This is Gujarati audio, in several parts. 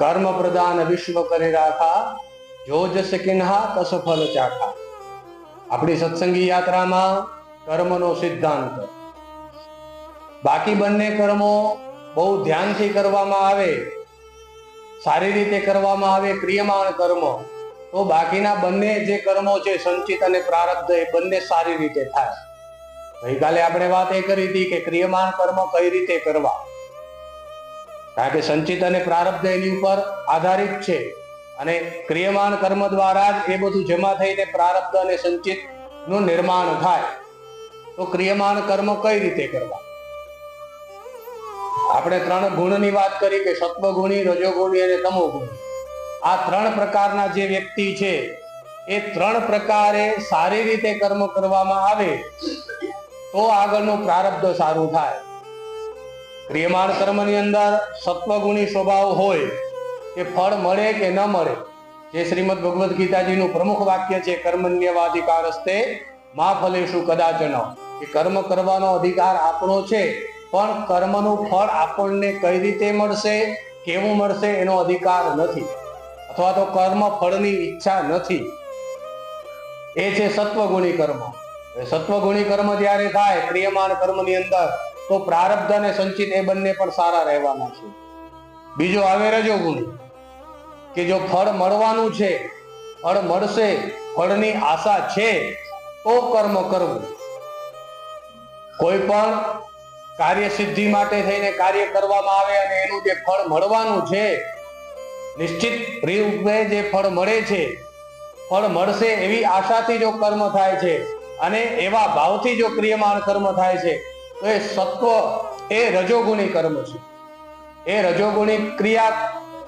કર્મ પ્રદાન વિશ્વ કરી રાખા જો જસ કિન્હા કસ ફલ ચાખા આપણી સત્સંગી યાત્રામાં કર્મનો સિદ્ધાંત બાકી બંને કર્મો બહુ ધ્યાનથી કરવામાં આવે, સારી રીતે કરવામાં આવે, ક્રિયમાણ કર્મ, તો બાકીના બંને જે કર્મો છે, સંચિત અને પ્રારબ્ધ, એ બંને સારી રીતે થાય. ગઈકાલે આપણે વાત એ કરી હતી કે ક્રિયમાણ કર્મ કઈ રીતે કરવા? કારણ કે સંચિત અને પ્રારબ્ધ એની ઉપર આધારિત છે. અને ક્રિયમાન કર્મ દ્વારા જ એ બધું જમા થઈને પ્રારબ્ધ અને સંચિતનું નિર્માણ થાય. તો ક્રિયમાન કર્મ કઈ રીતે કરવા? આપણે ત્રણ ગુણની વાત કરી કે સત્વગુણી, રજોગુણી અને તમોગુણી. આ ત્રણ પ્રકારના જે વ્યક્તિ છે, એ ત્રણ પ્રકારે સારી રીતે કર્મ કરવામાં આવે, તો આગળનું પ્રારબ્ધ સારું થાય. ક્રિયમાણ કર્મની અંદર સત્વગુણી સ્વભાવ હોય, કે ફળ મળે કે ન મળે, જે શ્રીમદ ભગવદ્ ગીતાજીનું પ્રમુખ વાક્ય છે કર્મન્યવાધિકાર હસ્તે મા ફલેશું કદાચન. કે કર્મ કરવાનો અધિકાર આપણો છે, પણ કર્મનું ફળ આપણને કઈ રીતે મળશે, કેવું મળશે એનો અધિકાર નથી, અથવા તો કર્મ ફળની ઈચ્છા નથી. એ છે સત્વગુણી કર્મ. સત્વગુણી કર્મ જ્યારે થાય ક્રિયમાણ કર્મની અંદર તો પ્રારબ્ધ અને સંચિત એ બંને પણ સારા રહેવાના છે. બીજો આવે રજો ગુણ, કે જો ફળ મળવાનું છે, ફળ મળશે, ફળની આશા છે, તો કર્મ કરવું. કોઈ પણ કાર્ય સિદ્ધિ માટે થઈને કાર્ય કરવામાં આવે અને એનું જે ફળ મળવાનું છે, નિશ્ચિત રૂપે જે ફળ મળે છે, ફળ મળશે એવી આશાથી જો કર્મ થાય છે અને એવા ભાવથી જો ક્રિયમાણ કર્મ થાય છે એ સત્વ એ રજોગુણી કર્મ છે. એ રજોગુણી ક્રિયા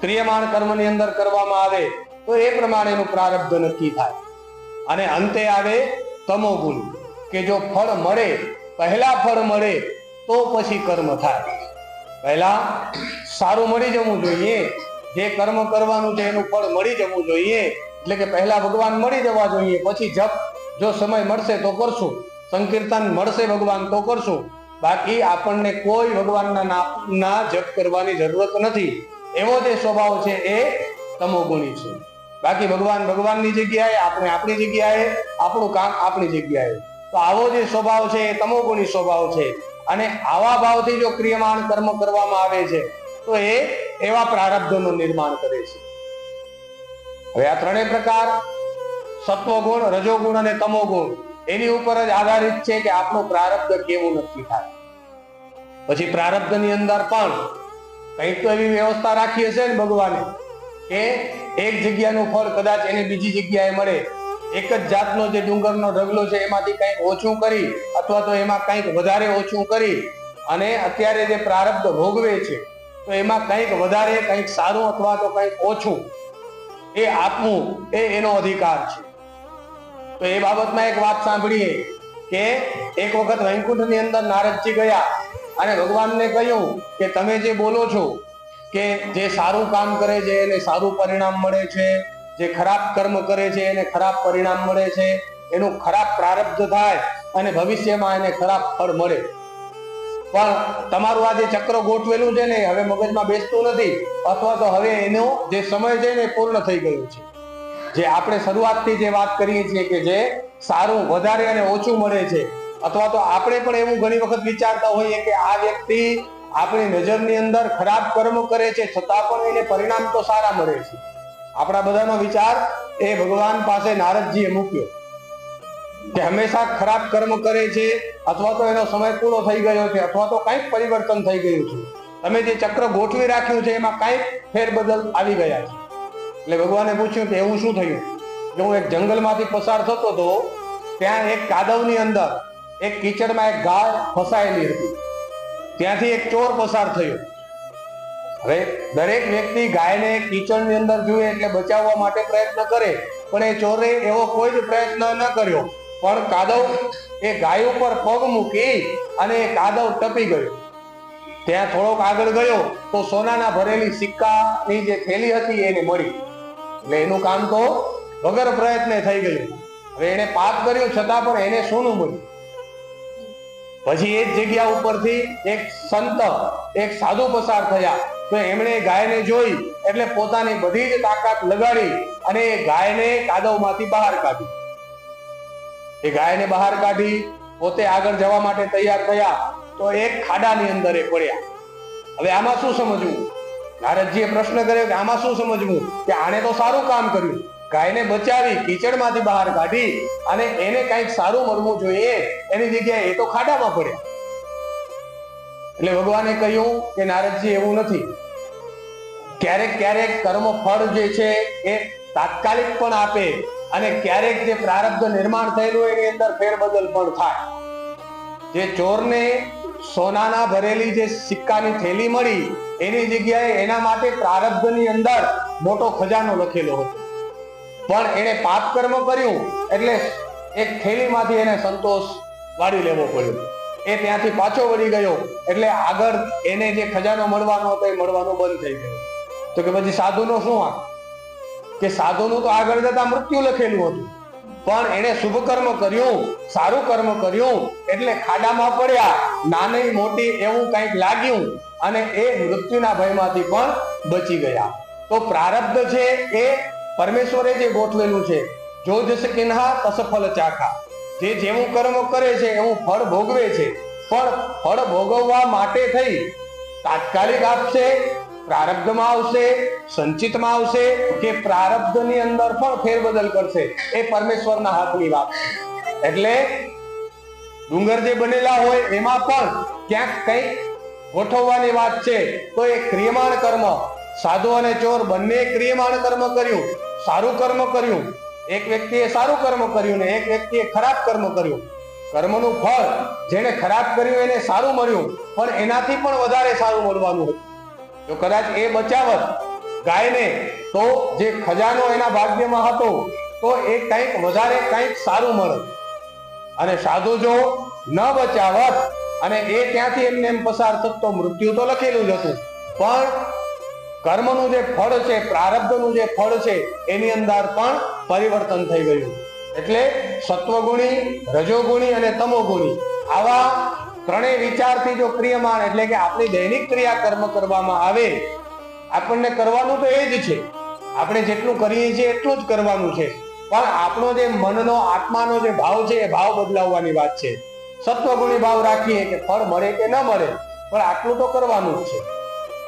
ક્રિયમાણ કર્મની અંદર કરવામાં આવે તો એ પ્રમાણેનું પ્રારબ્ધ નક્કી થાય. અને અંતે આવે તમોગુણ, કે જો ફળ મળે, પહેલા ફળ મળે, તો પછી કર્મ થાય. પહેલા સારું મળી જવું જોઈએ, જે કર્મ કરવાનું છે એનું ફળ મળી જવું જોઈએ, એટલે કે પહેલા ભગવાન મળી જવા જોઈએ, પછી જપ, જો સમય મળશે તો કરશું, સંકીર્તન મળશે ભગવાન તો કરશું બાકી આપણને કોઈ ભગવાનના નામના જપ કરવાની જરૂરત નથી. એવો જે સ્વભાવ છે એ તમોગુણી છે. બાકી ભગવાન ભગવાનની જગ્યાએ, આપણે આપણી જગ્યાએ, આપણું કામ આપણી જગ્યાએ. તો આવો જે સ્વભાવ છે એ તમોગુણી સ્વભાવ છે. અને આવા ભાવથી જો ક્રિયમાણ કર્મ કરવામાં આવે છે, તો એ એવા પ્રારબ્ધનું નિર્માણ કરે છે. હવે આ ત્રણેય પ્રકાર સત્વગુણ, રજોગુણ અને તમોગુણ એની ઉપર જ આધારિત છે કે આપણું પ્રારબ્ધ કેવું નક્કી થાય. પછી પ્રારબ્ધની અંદર પણ કંઈક તો એવી વ્યવસ્થા રાખી હશે ને ભગવાને, કે એક જગ્યાનું ફળ કદાચ એને બીજી જગ્યાએ મળે. એક જ જાતનો જે ડુંગરનો ઢગલો છે એમાંથી કંઈક ઓછું કરી અથવા તો એમાં કંઈક વધારે ઓછું કરી અને અત્યારે જે પ્રારબ્ધ ભોગવે છે, તો એમાં કંઈક વધારે, કંઈક સારું અથવા તો કંઈક ઓછું, એ આપવું એ એનો અધિકાર છે. તો એ બાબતમાં એક વાત સાંભળીએ કે એક વખત વૈકુંઠની અંદર નારદજી ગયા અને ભગવાનને કહ્યું કે તમે જે બોલો છો કે જે સારું કામ કરે છે, એને સારું પરિણામ મળે છે, જે ખરાબ કર્મ કરે છે, એને ખરાબ પરિણામ મળે છે, એનું ખરાબ પ્રારબ્ધ થાય અને ભવિષ્યમાં એને ખરાબ ફળ મળે. પણ તમારું આ જે ચક્ર ગોઠવેલું છે ને, હવે મગજમાં બેસતું નથી, અથવા તો હવે એનો જે સમય છે ને પૂર્ણ થઈ ગયું છે. જે આપણે શરૂઆતથી જે વાત કરીએ છીએ કે જે સારું વધારે અને ઓછું મળે છે, અથવા તો આપણે પણ એવું ઘણી વખત વિચારતા હોઈએ કે આ વ્યક્તિ આપણી નજરની અંદર ખરાબ કર્મ કરે છે, છતાં પણ એને પરિણામ તો સારા મળે છે. આપણા બધાનો વિચાર એ ભગવાન પાસે નારદજીએ મૂક્યો કે હંમેશા ખરાબ કર્મ કરે છે, અથવા તો એનો સમય પૂરો થઈ ગયો છે, અથવા તો કંઈક પરિવર્તન થઈ ગયું છે. તમે જે ચક્ર ગોઠવી રાખ્યું છે, એમાં કંઈક ફેરબદલ આવી ગયા છે. એટલે ભગવાને પૂછ્યું કે એવું શું થયું? કે હું એક જંગલમાંથી પસાર થતો હતો ત્યાં એક કાદવની અંદર એક કીચડમાં એક ગાય ફસાયેલી હતી. ત્યાંથી એક ચોર પસાર થયો. હવે દરેક વ્યક્તિ ગાયને કીચડની અંદર જુએ એટલે બચાવવા માટે પ્રયત્ન કરે, પણ એ ચોરે એવો કોઈ જ પ્રયત્ન ન કર્યો. પણ કાદવ એ ગાય ઉપર પગ મૂકી અને એ કાદવ ટપી ગયો. ત્યાં થોડોક આગળ ગયો તો સોનાના ભરેલી સિક્કાની જે થેલી હતી એને મળી. એટલે એનું કામ તો વગર પ્રયત્ને થઈ ગયું. હવે એને પાપ કર્યું, છતાં પણ એને સોનું મળ્યું. પછી એ જ જગ્યા ઉપરથી એક સંત, એક સાધુ પસાર થયા. તો એમણે ગાયને જોઈ, એટલે પોતાની બધી જ તાકાત લગાડી અને એ ગાયને કાદવમાંથી બહાર કાઢી. એ ગાયને બહાર કાઢી, પોતે આગળ જવા માટે તૈયાર થયા. તો એક ખાડાની અંદર એ પડ્યા. હવે આમાં શું સમજવું? નારદજીએ પ્રશ્ન કર્યો કે આમાં શું સમજવું? કે આને તો સારું કામ કર્યું. ગાયને બચાવી, કીચડમાંથી બહાર કાઢી અને એને કંઈક સારું મળવું જોઈએ. એની જગ્યાએ એ તો ખાડામાં પડે એટલે ભગવાને કહ્યું કે નારદજી, એવું નથી. ક્યારેક ક્યારેક કર્મ ફળ જે છે એ તાત્કાલિક પણ આપે અને ક્યારેક જે પ્રારબ્ધ નિર્માણ થયેલું એની અંદર ફેરબદલ પણ થાય. જે ચોરને સોનાના ભરેલી જે સિક્કાની થેલી મળી, એની જગ્યાએ એના માટે પ્રારબ્ધની અંદર મોટો ખજાનો લખેલો હતો. પણ એણે પાપ કર્મ કર્યું, એટલે એક થેલીમાંથી એને સંતોષ વાળી લેવો પડ્યો. એ ત્યાંથી પાછો વળી ગયો, એટલે આગળ એને જે ખજાનો મળવાનો હતો, એ મળવાનો બંધ થઈ ગયો. તો કે પછી સાધુનો શું આ? કે સાધુનું તો આગળ જતા મૃત્યુ લખેલું હતું. પણ એણે શુભ કર્મ કર્યું, સારું કર્મ કર્યું, એટલે ખાડામાં પડ્યા. નાની મોટી એવું કંઈક લાગ્યું અને એ મૃત્યુના ભયમાંથી પણ બચી ગયા. તો પ્રારબ્ધ છે એ પરમેશ્વરે જે ગોઠવેલું છે જો જસ તસફલ ચાખા. જે જેવું કર્મ કરે છે એવું ફળ ભોગવે છે, પણ ફળ ભોગવવા માટે થઈ. તાત્કાલિક આપશે પ્રારબ્ધમાં આવશે, સંચિતમાં આવશે કે પ્રારબ્ધની અંદર પણ ફેરબદલ કરશે? એ પરમેશ્વરના હાથની વાત એટલે ડુંગર જે બનેલા હોય એમાં પણ ક્યાંક કંઈક ગોઠવવાની વાત છે. તો એ ક્રિયમાણ કર્મ, સાધુ અને ચોર બંને ક્રિયમાણ કર્મ કર્યું, સારું કર્મ કર્યું. એક વ્યક્તિએ સારું કર્મ કર્યું ને એક વ્યક્તિએ ખરાબ કર્મ કર્યું. કર્મનું ફળ જેને ખરાબ કર્યું એને સારું મળ્યું, પણ એનાથી પણ વધારે સારું મળવાનું હતું. જો કદાચ એ બચાવત ગાયને તો જે ખજાનો એના ભાગ્યમાં હતો, તો એ કંઈક વધારે કંઈક સારું મળત અને સાધુ જો ન બચાવત અને એ ત્યાંથી એમને એમ પસાર થતો મૃત્યુ તો લખેલું જ હતું. પણ કર્મનું જે ફળ છે, પ્રારબ્ધનું જે ફળ છે, એની અંદર પણ પરિવર્તન થઈ ગયું. એટલે સત્વગુણી, રજોગુણી અને તમોગુણી આવા ત્રણેય વિચારથી જો ક્રિયમાણ એટલે કે આપણી દૈનિક ક્રિયા કર્મ કરવામાં આવે, આપણને કરવાનું તો એ જ છે. આપણે જેટલું કરીએ છીએ એટલું જ કરવાનું છે. પણ આપણો જે મનનો, આત્માનો જે ભાવ છે એ ભાવ બદલાવવાની વાત છે. સત્વગુણી ભાવ રાખીએ કે ફળ મળે કે ન મળે, પણ આટલું તો કરવાનું જ છે.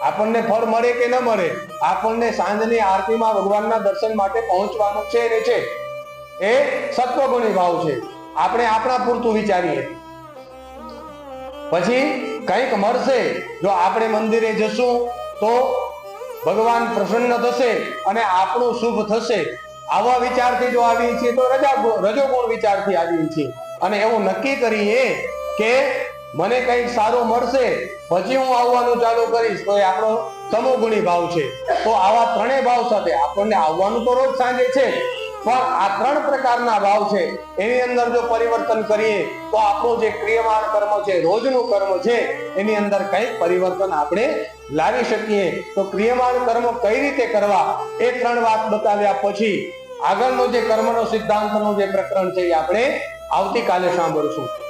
આપણને ફળ મળે કે ન મળે, આપણને સાંજની આરતીમાં ભગવાનના દર્શન માટે પહોંચવાનું છે ને છે. એ સત્વગુણી ભાવ છે. આપણે આપણા પૂરતું વિચારીએ. પછી કંઈક મળશે. જો આપણે મંદિરે જશું, તો ભગવાન પ્રસન્ન થશે અને આપણું શુભ થશે. આવા વિચારથી જો આવીએ છીએ, તો રજા રજોગુણ વિચારથી આવીએ છીએ. અને એવું નક્કી કરીએ કે મને કંઈક સારું મળશે, પછી હું આવવાનું ચાલુ કરીશ, તો એ આપણો તમોગુણી ભાવ છે. તો આવા ત્રણેય ભાવ સાથે આપણને આવવાનું તો રોજ સાંજે છે પણ આ ત્રણ પ્રકારના ભાવ છે. એની અંદર જો પરિવર્તન કરીએ, તો આપણો જે ક્રિયમાન કર્મ છે, રોજનું કર્મ છે, એની અંદર કંઈક પરિવર્તન આપણે લાવી શકીએ. તો ક્રિયમાન કર્મ કઈ રીતે કરવા? એ ત્રણ વાત બતાવ્યા પછી આગળનો જે કર્મનો સિદ્ધાંતનું જે પ્રકરણ છે એ આપણે આવતીકાલે સાંભળશું.